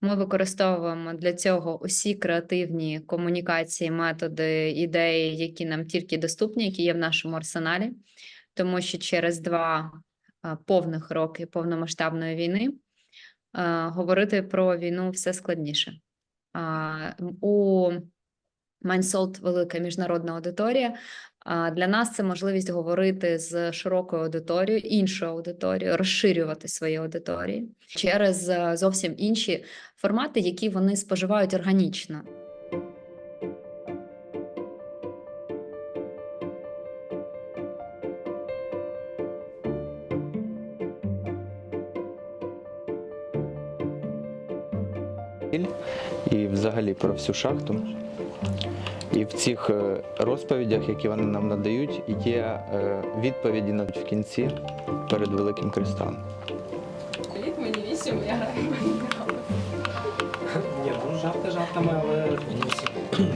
Ми використовуємо для цього усі креативні комунікації, методи, ідеї, які нам тільки доступні, які є в нашому арсеналі, тому що через два повних роки повномасштабної війни говорити про війну все складніше. У Майнсолт велика міжнародна аудиторія. Для нас це можливість говорити з широкою аудиторією, іншою аудиторією, розширювати свої аудиторії через е, зовсім інші формати, які вони споживають органічно. і взагалі про всю шахту. І в цих е, розповідях, які вони нам надають, є е, відповіді навіть в кінці перед великим кристалом. Літ мені вісім, я граю. Ні, ну жарти жартами, але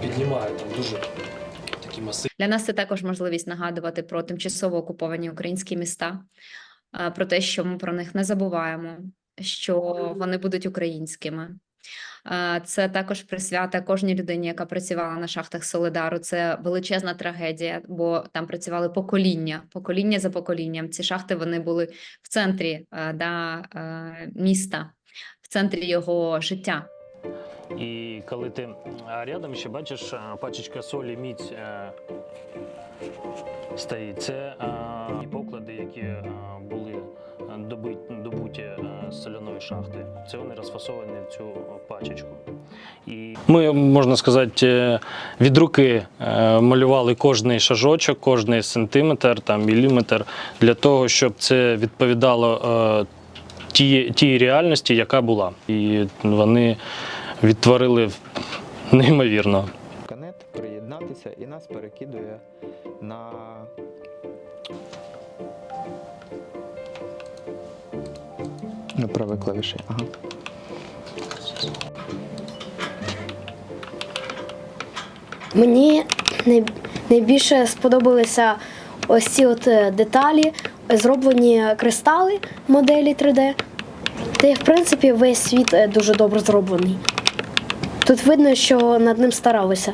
піднімають дуже. Для нас це також можливість нагадувати про тимчасово окуповані українські міста, е, про те, що ми про них не забуваємо, що вони будуть українськими. Е, Це також присвята кожній людині, яка працювала на шахтах Солидару. Це величезна трагедія, бо там працювали покоління, покоління за поколінням. Ці шахти вони були в центрі е, да, е, міста, в центрі його життя. І коли ти рядом ще бачиш пачечка солі мідь е, стоїть. Це поклади, які були соляної шахти. Це вони розфасовані в цю пачечку. І ми, можна сказати, е, від руки е, малювали кожний шажочок, кожний сантиметр, там, міліметр, для того, щоб це відповідало е, тій, тій реальності, яка була. І вони відтворили неймовірно. Канет приєднатися і нас перекидує на на правій клавіші. Ага. Мені найбільше сподобалися ось ці от е, деталі, зроблені кристали моделі 3D. Та й в принципі весь світ е, дуже добре зроблений. Тут видно, що над ним старалися.